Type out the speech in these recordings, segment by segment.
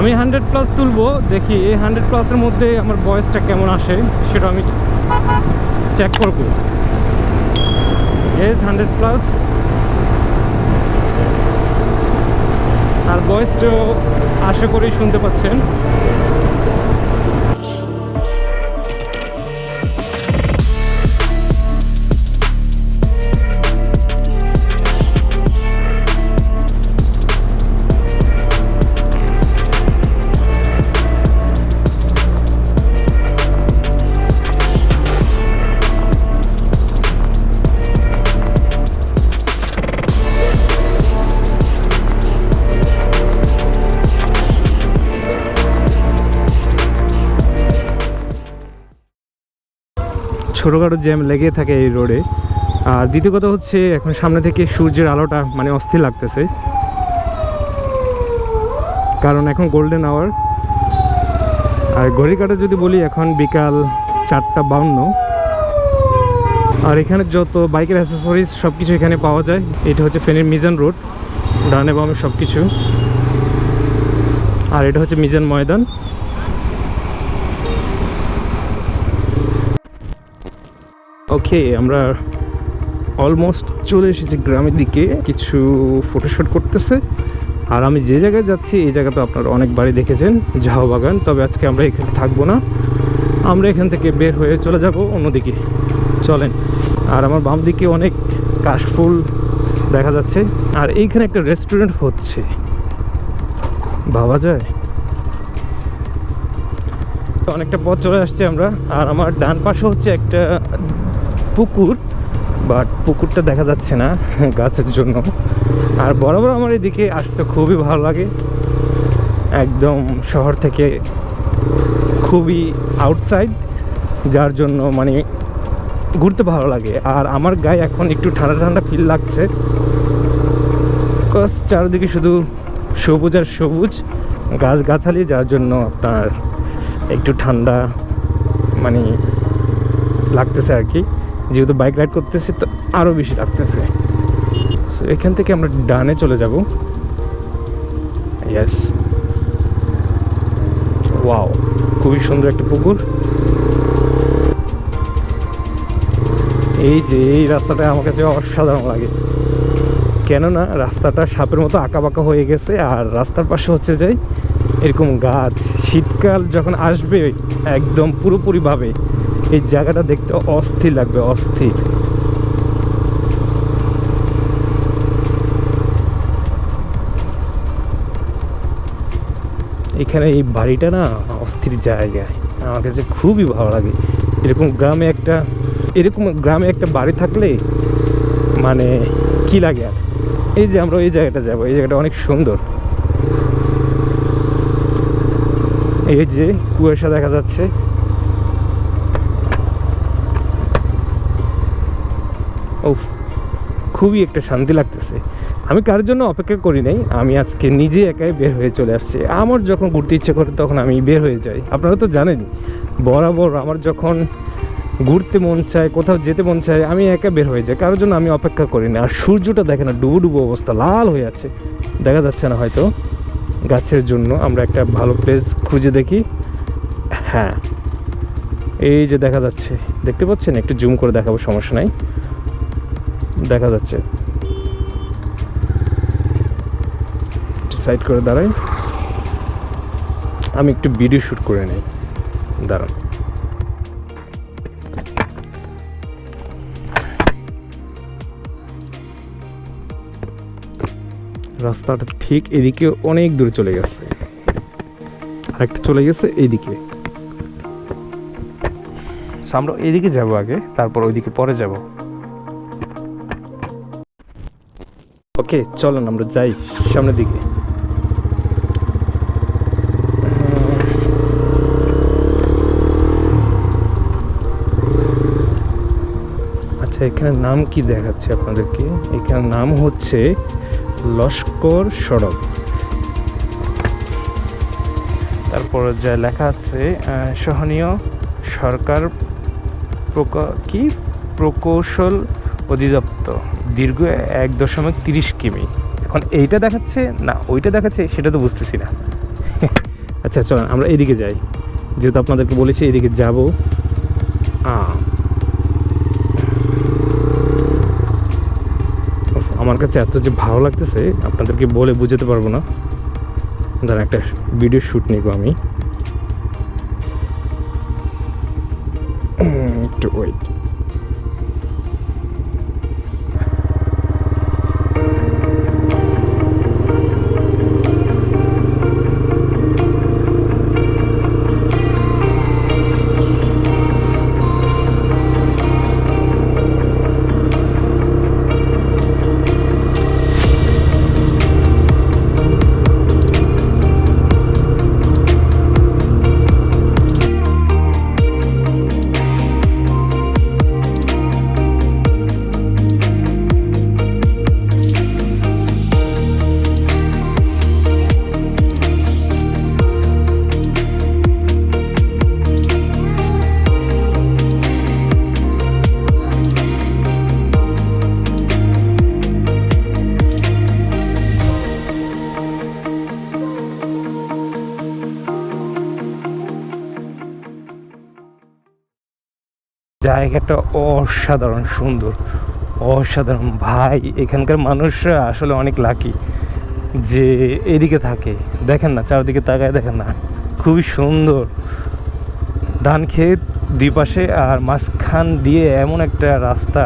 আমি hundred plus তুলবো, দেখি এই হান্ড্রেড প্লাসের মধ্যে আমার বয়সটা কেমন আসে, সেটা আমি চেক করব। এস হান্ড্রেড প্লাস আর বয়সটাও আশা করেই শুনতে পাচ্ছেন। ছোটোখাটো জ্যাম লেগে থাকে এই রোডে। আর দ্বিতীয় কথা হচ্ছে, এখন সামনে থেকে সূর্যের আলোটা মানে অস্থির লাগতেছে। কারণ এখন গোল্ডেন আওয়ার আর ঘড়ি কাটা যদি বলি, এখন বিকাল চারটা বাউন্ন। আর এখানে যত বাইকের অ্যাসেসরিজ সব কিছু এখানে পাওয়া যায়। এটা হচ্ছে ফেনীর মিজান রোড, ডানে বামে সব কিছু আর এটা হচ্ছে মিজান ময়দান। ওকে আমরা অলমোস্ট চলে এসেছি গ্রামের দিকে। কিছু ফটোশ্যুট করতেছে। আর আমি যে জায়গায় যাচ্ছি, এই জায়গা তো আপনারা অনেকবারই দেখেছেন ঝাও বাগান। তবে আজকে আমরা এখানে থাকব না। আমরা এখান থেকে বের হয়ে চলে যাব অন্যদিকে। চলেন। আর আমার বাম দিকে অনেক কাশফুল দেখা যাচ্ছে। আর এইখানে একটা রেস্টুরেন্ট হচ্ছে। ভাবা যায়? অনেকটা পথ চলে আসছে আমরা। আর আমার ডান পাশে হচ্ছে একটা পুকুর বাট পুকুরটা দেখা যাচ্ছে না গাছের জন্য। আর বরাবর আমার এদিকে আসতে খুবই ভালো লাগে। একদম শহর থেকে খুবই আউটসাইড যার জন্য মানে ঘুরতে ভালো লাগে। আর আমার গায়ে এখন একটু ঠান্ডা ঠান্ডা ফিল লাগছে। বিকজ চারিদিকে শুধু সবুজ আর সবুজ গাছগাছালি, যার জন্য আপনার একটু ঠান্ডা মানে লাগতেছে আর কি। যেহেতু বাইক রাইড করতেছি, তো আরও বেশি লাগতেছে। সো এখান থেকে আমরা ডানে চলে যাব। ইয়াস ওয়াও খুবই সুন্দর একটা পুকুর। এই যে, এই রাস্তাটা আমার কাছে অসাধারণ লাগে। কেননা, রাস্তাটা সাপের মতো আঁকা বাঁকা হয়ে গেছে, আর রাস্তার পাশে হচ্ছে যে, এরকম গাছ। শীতকাল যখন আসবে, একদম পুরোপুরিভাবে এই জায়গাটা দেখতে অস্থির লাগবে, অস্থির। এখানে এই বাড়িটা না অস্থির জায়গায় আমার কাছে খুবই ভালো লাগে। এরকম গ্রামে একটা, এরকম গ্রামে একটা বাড়ি থাকলে মানে কি লাগে আর? এই যে আমরা এই জায়গাটা যাব, এই জায়গাটা অনেক সুন্দর। এই যে কুয়াশা দেখা যাচ্ছে। ও খুবই একটা শান্তি লাগতেছে। আমি কার জন্য অপেক্ষা করি নাই, আমি আজকে নিজে একাই বের হয়ে চলে আসছি। আমার যখন ঘুরতে ইচ্ছে করে তখন আমি বের হয়ে যাই। আপনারা তো জানেনই, বরাবর আমার যখন ঘুরতে মন চায়, কোথাও যেতে মন চায়, আমি একা বের হয়ে যাই। কারোর জন্য আমি অপেক্ষা করি না। আর সূর্যটা দেখে না ডুবো ডুবো অবস্থা, লাল হয়ে আছে। দেখা যাচ্ছে না হয়তো। গাছের জন্য আমরা একটা ভালো প্লেস খুঁজে দেখি। হ্যাঁ এই যে দেখা যাচ্ছে। দেখতে পাচ্ছেন? একটু জুম করে দেখাবো, সমস্যা নাই। দেখা যাচ্ছে। সাইড করে দাঁড়াই। আমি একটু ভিডিও শ্যুট করে নিই। দাঁড়ান। রাস্তাটা ঠিক এদিকে অনেক দূরে চলে গেছে। আরেকটা চলে গেছে এইদিকে। আমরা এদিকে যাব আগে, তারপর ওইদিকে পরে যাব। ওকে, চলেন, আমরা যাই সামনের দিকে। আচ্ছা এখানে নাম কি দেখাচ্ছে আপনাদেরকে? এখানে নাম হচ্ছে লস্কর সড়ক। তারপর যা লেখা আছে সহনীয় সরকার প্রকা- কি? প্রকৌশল অধিদপ্তর, দীর্ঘ এক দশমিক তিরিশ কিমি। এখন এইটা দেখাচ্ছে না, ওইটা দেখাচ্ছে, সেটা তো বুঝতেছি না। আচ্ছা চলেন, আমরা এদিকে যাই। যেহেতু আপনাদেরকে বলেছি এদিকে যাব। আমার কাছে এত যে ভালো লাগতেছে, আপনাদেরকে বলে বুঝাতে পারব না। দাঁড়া একটা ভিডিও শ্যুট নিব আমি। একটু ওয়েট জায়গাটা অসাধারণ সুন্দর, অসাধারণ। ভাই, এখানকার মানুষরা আসলে অনেক লাকি যে এদিকে থাকে। দেখেন না, চারদিকে তাকায় দেখেন না। খুবই সুন্দর। ধান ক্ষেত দুই পাশে আর মাঝখান দিয়ে এমন একটা রাস্তা।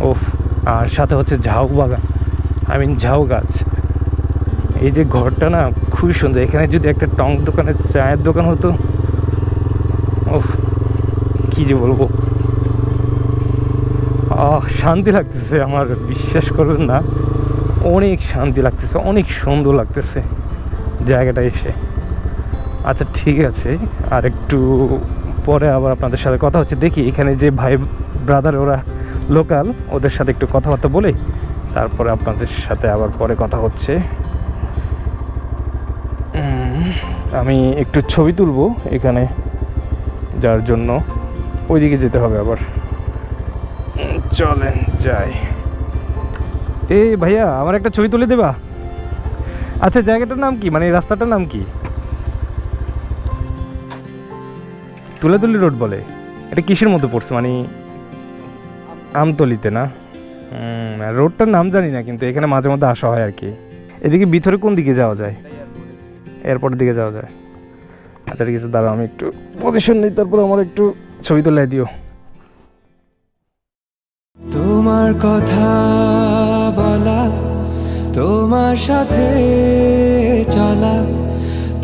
ওফ আর সাথে হচ্ছে ঝাউ বাগান। আই মিন ঝাউ গাছ। এই যে ঘরটা না, খুবই সুন্দর। এখানে যদি একটা টং দোকানের চায়ের দোকান হতো ওফ কী যে বলব। শান্তি লাগতেছে আমার, বিশ্বাস করবেন না। অনেক শান্তি লাগতেছে, অনেক সুন্দর লাগতেছে জায়গাটা এসে। আচ্ছা ঠিক আছে, আর একটু পরে আবার আপনাদের সাথে কথা হচ্ছে। দেখি এখানে যে ভাই ব্রাদার ওরা লোকাল ওদের সাথে একটু কথাবার্তা বলে। তারপরে আপনাদের সাথে আবার পরে কথা হচ্ছে। আমি একটু ছবি তুলবো এখানে, যার জন্য। ওইদিকে যেতে হবে আবার। চলেন যাই। এই ভাইয়া, আমার একটা ছবি তুলে দেবা? আচ্ছা জায়গাটার নাম কি? মানে রাস্তাটার নাম কি? তুলাতুলি রোড বলে। এটা কিসের মধ্যে পড়ছে? মানে আমতলিতে না? রোডটার নাম জানি না, কিন্তু এখানে মাঝে মধ্যে আসা হয় আর কি। এদিকে ভিতরে কোন দিকে যাওয়া যায়? এয়ারপোর্টের দিকে যাওয়া যায়। আচ্ছা ঠিক আছে, দাঁড়াও, আমি একটু পজিশন নিই, তারপর আমার একটু ছবি তুলে দিও। তোমার কথা বলা, তোমার সাথে চলা,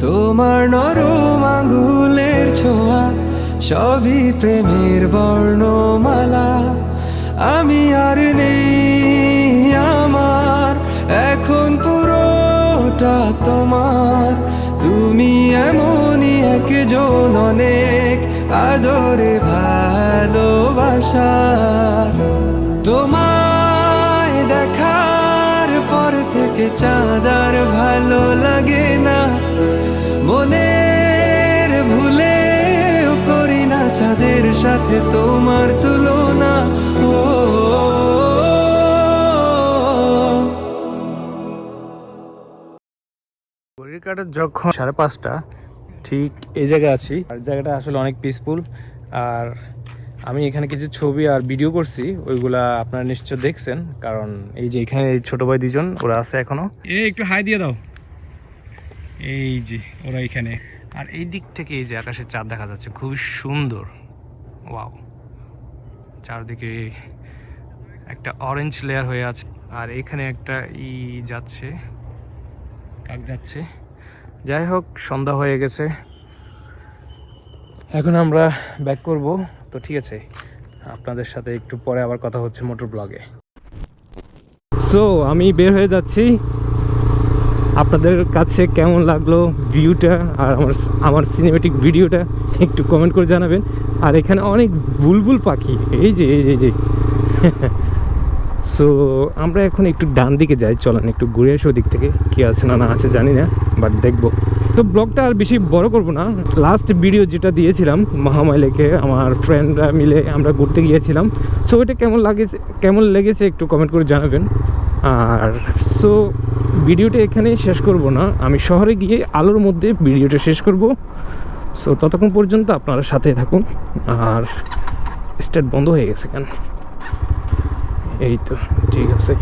তোমার নরম আঙ্গুলের ছোঁয়া, সবই প্রেমের বর্ণমালা। আমি আর নেই আমার, এখন পুরোটা তোমার। তুমি এমনই একজন অনেক আদরে ভালোবাসার। তোমায় দেখার পর থেকে চাঁদার ভালো লাগে না। মনের ভুলে করি না চাঁদের সাথে তোমার তুলনা। ও যখন সাড়ে পাঁচটা, ঠিক এই জায়গায় আছি। আর জায়গাটা আসলে অনেক পিসফুল আর আমি এখানে কিছু ছবি আর ভিডিও করছি, ওইগুলা আপনারা নিশ্চয় দেখছেন, কারণ এই যে এখানে এই ছোট ভাই দুজন ওরা আছে এখনও। এই একটু হাই দিয়ে দাও। এই যে, ওরা এখানে। আর এই দিক থেকে এই যে আকাশের চাঁদ দেখা যাচ্ছে, খুবই সুন্দর। ওয়াও। চারদিকে একটা অরেঞ্জ লেয়ার হয়ে আছে, আর এখানে একটা ই যাচ্ছে, কাক যাচ্ছে। যাই হোক, সন্ধ্যা হয়ে গেছে। এখন আমরা ব্যাক করব। তো ঠিক আছে, আপনাদের সাথে একটু পরে আবার কথা হচ্ছে মোটর ব্লগে। সো আমি বের হয়ে যাচ্ছি। আপনাদের কাছে কেমন লাগল ভিউটা আর আমার আমার সিনেমেটিক ভিডিওটা একটু কমেন্ট করে জানাবেন। আর এখানে অনেক বুলবুল পাখি, এই যে এই যে যে। সো আমরা এখন একটু ডান দিকে যাই, চলেন একটু ঘুরে আসি ওদিক থেকে। কি আছে না না আছে জানি না বাট দেখব। তো ব্লগটা আর বেশি বড় করব না। লাস্ট ভিডিও যেটা দিয়েছিলাম মহামায় লেকে আমার ফ্রেন্ডরা মিলে আমরা ঘুরতে গিয়েছিলাম। সো এটা কেমন লাগেছে, কেমন লেগেছে একটু কমেন্ট করে জানাবেন। আর সো ভিডিওটা এখানেই শেষ করব না। আমি শহরে গিয়ে আলোর মধ্যে ভিডিওটা শেষ করব। সো ততক্ষণ পর্যন্ত আপনারা সাথে থাকুন। আর স্টার্ট বন্ধ হয়ে গেছে কেন? এই তো, ঠিক আছে।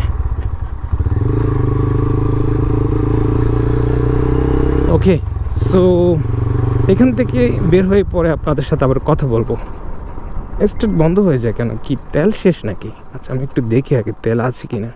ওকে সো এখান থেকে বের হয়ে পরে আপনাদের সাথে আবার কথা বলব। স্টেট বন্ধ হয়ে যায় কেন? কি তেল শেষ নাকি? আচ্ছা আমি একটু দেখি আগে তেল আছে কি না